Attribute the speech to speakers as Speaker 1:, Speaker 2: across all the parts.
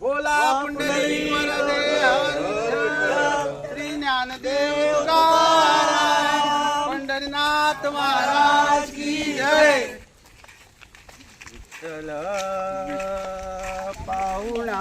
Speaker 1: बोला पुंडलिक श्री ज्ञानदेव पंढरीनाथ महाराज की जय. विठ्ठल पाहुणा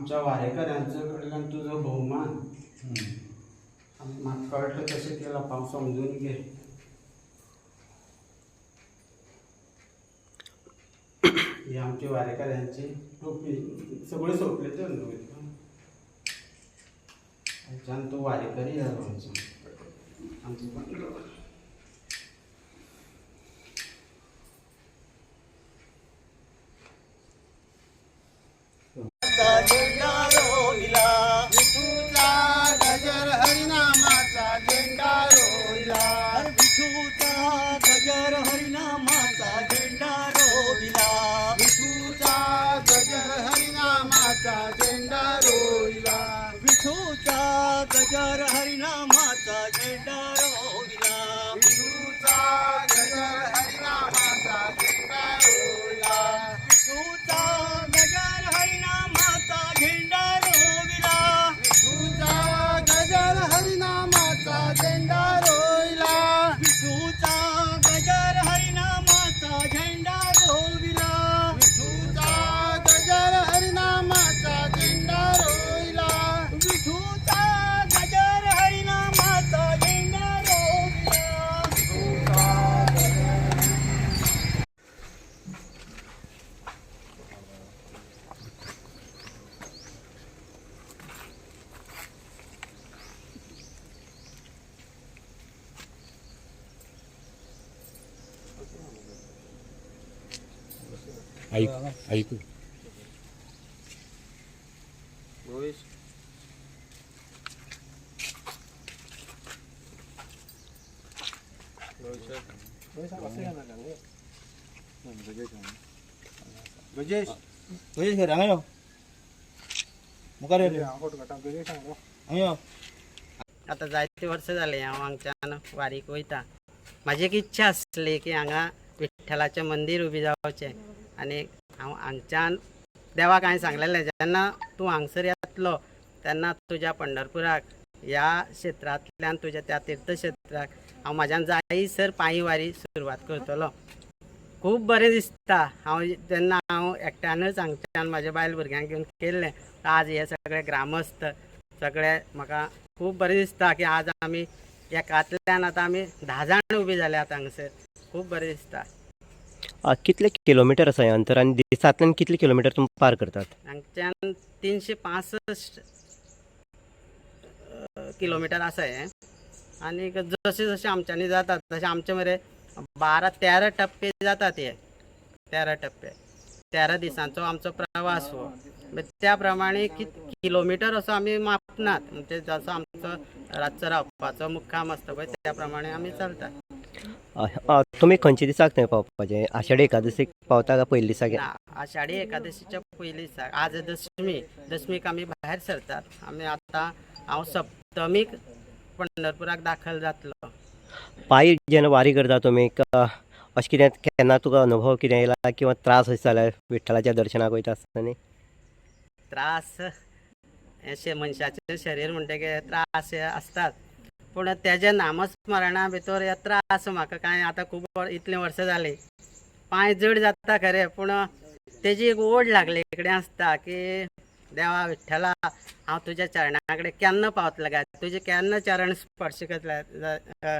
Speaker 1: आमच्या वारेकऱ्यांचं कडल्यान तुझं बहुमान. आमी म्हाका कळटा तशें ते पाव समजून घे. ही आमची वारेकऱ्यांची टोपी सगळें सोंपले तर न्हू हाच्यान तूं वारेकरी जालो आमचो. आमचो बंगलो
Speaker 2: ऐक ऐकू.
Speaker 3: तुझे घर हांगा यो मुखार यो
Speaker 4: आता जायते वर्ष जाले हांव हांगच्यान वारीक वयता म्हाजी एक इच्छा आसली की हांगा विठ्ठलाचें मंदीर उबी जावचें. आनी हांव हांगच्यान देवाक हांवें सांगलेलें जेन्ना तूं हांगसर येतलो तेन्ना तुज्या पंढरपुराक ह्या क्षेत्रांतल्यान तुज्या त्या तीर्थक्षेत्राक हांव म्हाज्यान जायसर पांयवारी सुरवात करतलो. खूब बरें दिसता. हांव जेन्ना हांव एकट्यानच हांगच्यान म्हाज्या बायल भुरग्यांक घेवन केल्लें. आज हे सगळे ग्रामस्थ सगळे म्हाका खूब बरें दिसता की आज आमी एकांतल्यान आतां आमी धा जाण उबी जाल्यात हांगसर खूब बरें दिसता.
Speaker 5: आ, कितले किलोमिटर आसा हे अंतर? आनी दिसांतल्यान कितले किलोमिटर तुमी पार करतात?
Speaker 4: हांगच्यान तिनशे पासश्ट किलोमिटर आसा हें आनीक जशें जशें आमच्यांनी जातात तशें आमचे मरे बारा तेरा टप्पे जातात हे. तेरा टप्पे. तेरा दिसांचो आमचो प्रवास हो. मागीर त्या प्रमाणे कित किलोमिटर असो आमी मापनात म्हणजे जसो आमचो रातचो रावपाचो मुक्काम आसता पळय त्या प्रमाणे आमी चलतात.
Speaker 5: आ, आ, तुमी खंयच्या दिसाक थंय पावपाचे आषाढी एकादशीक पावता काय पयल्या दिसाक
Speaker 4: ना आषाढी एकादशीच्या पयलीं दिसा आज दशमी दशमीक आमी भायर सरतात. आमी आतां हांव सप्तमीक पंढरपुराक दाखल जातलो.
Speaker 5: पायी जेन्ना वारी करता तुमी क- अशें कितें केन्ना तुका अनुभव कितें येयला किंवा त्रास अशें जाल्यार विठ्ठलाच्या दर्शनाक वयता आसतना?
Speaker 4: त्रास अशें मनशाचें शरीर म्हणटकीर त्रास हे आसतात पूण तेजे नामस्मरणा भितर हे त्रास म्हाका कांय? आतां खूब इतलें वर्सां जालीं पांय जड जाता खरें पूण तेजी एक ओढ लागले कडेन आसता की देवा विठ्ठला हांव तुज्या चरणा कडेन केन्ना पावतलें काय? तुजे केन्ना चरण स्पर्श करतले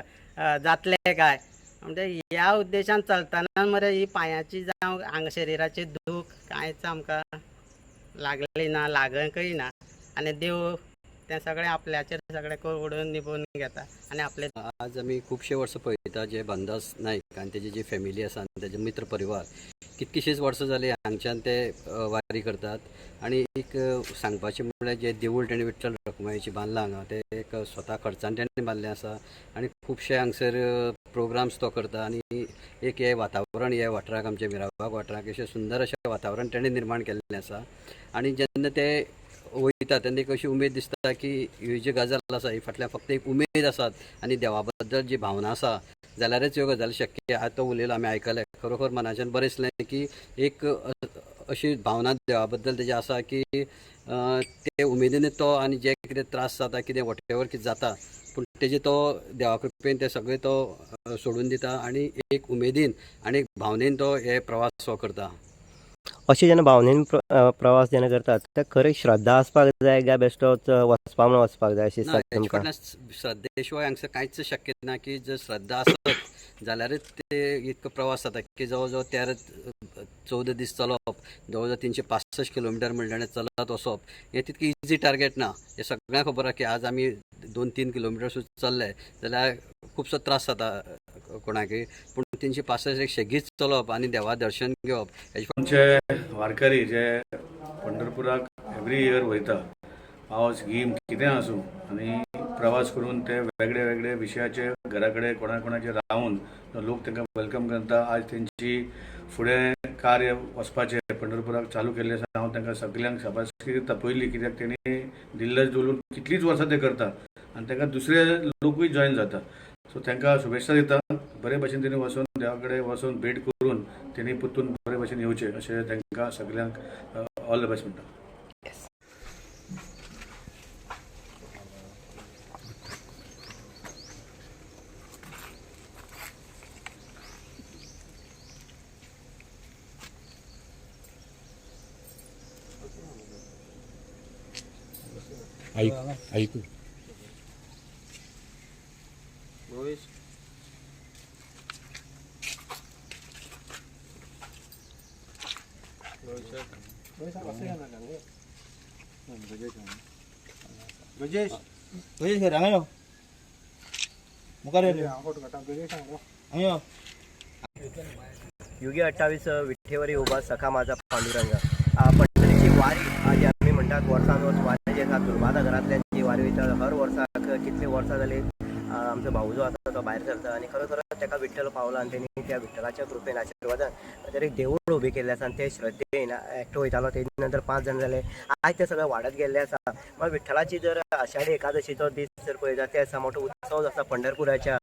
Speaker 4: जातले काय? म्हणजे ह्या उद्देशान चलतना मरे ही पांयाची जावं हांगा शरिराची दूख कांयच आमकां लागली ना लागकय ना आनी देव तें सगळें आपल्याचेर सगळें ओडून निभून घेता आनी आपले
Speaker 6: आज आमी खुबशे वर्सां पळयता जे बंदास नायक आनी तेजी जी फॅमिली आसा आनी तेजे मित्र परिवार कितकीशींच वर्सां जाली हांगच्यान ते वारी करतात. आनी एक सांगपाचें म्हणल्यार जे देवूळ तेणें विठ्ठल रखुमाईची बांदलां हांगा ते एक स्वता खर्चान तेणें बांदलें आसा आनी खुबशे हांगसर प्रोग्राम्स तो करता आनी एक हे वातावरण हे वाठाराक आमच्या मिराबाग वाठाराक अशें सुंदर अशें वातावरण तेणें निर्माण केल्लें आसा आनी जेन्ना ते वयता तेन्ना एक अशी उमेद दिसता की ही जी गजाल आसा ही फाटल्यान फक्त एक उमेद आसात आनी देवा बद्दल जी भावना आसा जाल्यारच ह्यो गजाली शक्य आतां तो उलयलो आमी आयकलें खरोखर मनाच्यान बरें दिसलें की एक अशी भावना देवा बद्दल तेजी आसा की ते उमेदीन तो आनी जे कितें त्रास जाता कितें वॉटेवर कितें जाता पूण तेजे तो देवा कृपेन ते सगळे तो सोडून दिता आनी एक उमेदीन आनी एक भावनेन तो हे प्रवास हो करता.
Speaker 5: अशें जेन्ना भावनेन प्रवास जेन्ना करतात ते खरी श्रद्धा आसपाक जाय काय बेश्टोच वचपा म्हणून वचपाक जाय अशी तुमकां
Speaker 6: श्रद्धे शिवाय हांगसर कांयच शक्य ना की जर श्रद्धा आसत जाल्यारच ते इतको प्रवास जाता की जवळ जवळ तेरा चवदा दीस चलप जवळ जवळ तिनशे पासश्ट किलोमिटर म्हणल्यार चलत वचप हें तितकें इजी टार्गेट ना. हे सगळ्यांक खबर आहा की आज आमी दोन तीन किलोमिटर सुद्दां चल्ले जाल्यार खुबसो त्रास जाता कोणाकय पूण तीनशे पासष्ट एक शेगीत चलप आनी देवा दर्शन घेवप.
Speaker 7: आमचे वारकरी जे पंढरपुराक एवरी इयर वयता पावस गीम कितें आसूं आनी प्रवास करून ते वेगळे वेगळे विशयाचे घरा कडेन कोणा कोणाचे रावून लोक तांकां वेलकम करता. आज तेंची फुडें कार्य वचपाचें पंढरपुराक चालू केल्लें आसा. हांव तांकां सगल्यांक शाबासकी दिता कित्याक तेणी दिल्लज दवरून कितलींच वर्सां ते करता. आनी तांकां दुसरे लोकूय जॉयन जाता. सो तांकां शुभेच्छा दिता. बरे भशेन तेणी वचून देवा कडेन वचून भेट करून तेणी परतून बरे भशेन येवचें अशें तांकां सगल्यांक ऑल द बेस्ट म्हणटा
Speaker 2: ऐक ऐकू.
Speaker 3: गजेश
Speaker 8: गजेश खैर हांगा यो मुखार यो
Speaker 5: युगी अठ्ठावीस विठ्ठेवरी उभा सखा माझा पांडुरंग. पंढरीची वारी आ, जी आमी म्हणटात वर्सान वर्ष वारी जी आसा दुर्वादा घरांतल्यान जी वारी वयता हर वर्साक कितले वर्सां जाली आमचो भाऊ जो आसा तो भायर सरता आनी खरोखर ताका विठ्ठल पावला आनी तेणी त्या विठ्ठलाच्या कृपेन आशिर्वादान तर एक देवूळ उबें केल्ले आसा आनी ते श्रद्धेन एकटो वयतालो तेजे नंतर पांच जाण जाले आयज ते सगळे वाडत गेल्ले आसा मग विठ्ठलाची जर आषाढी एकादशीचो दीस जर पळयता ते आसा मोठो उत्सव जो आसा पंढरपुराच्या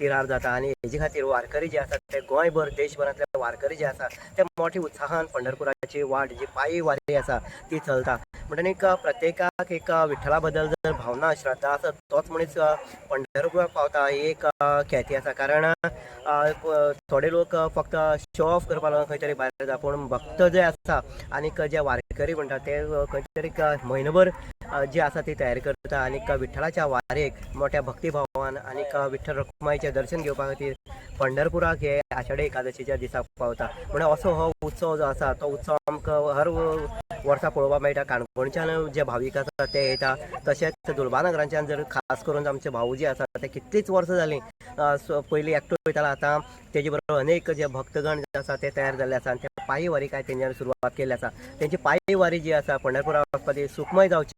Speaker 5: तिरार जाता आनी हेजे खातीर वारकरी जे आसा ते गोंयभर देशभरांतले वारकरी जे आसा ते मोठ्या उत्साहान पंढरपुराची वाट जी पायी वारी आसा ती चलता. म्हणटनीक प्रत्येकाक एक विठ्ठला बद्दल जर भावना श्रद्धा आसत तोच मनीस पंढरपुराक पावता ही एक ख्याती आसा कारण थोडे लोक फक्त शो ऑफ करपाक लागून खंय तरी भायर येता पूण भक्त जे आसा आनीक जे वारकरी म्हणटा ते खंय तरी म्हयनोभर जी आसा ती तयार करता आनी विठ्ठलाच्या वारेक मोठ्या भक्तिभावान आनीक विठ्ठल रखुमाईचें दर्शन घेवपा खातीर पंढरपुराक हे आषाढी एकादशीच्या दिसाक पावता. म्हणल्यार असो हो उत्सव जो आसा तो उत्सव आमकां हर वर्सा पळोवपाक मेळटा. काणकोणच्यान जे भावीक आसा ते येता तशेंच दुर्बानगरांच्यान जर खास करून आमचे भाऊ जे आसा ते कितलींच वर्सां जालीं पयलीं एकटो वयतालो आतां तेजे बरोबर अनेक जे भक्तगण जे आसा ते तयार जाल्ले आसा आनी ते पायी वारी काय तेंच्यानी सुरवात केल्ली आसा. तेंची पायी वारी जी आसा पंढरपुरा वचपाची सुखमय जावची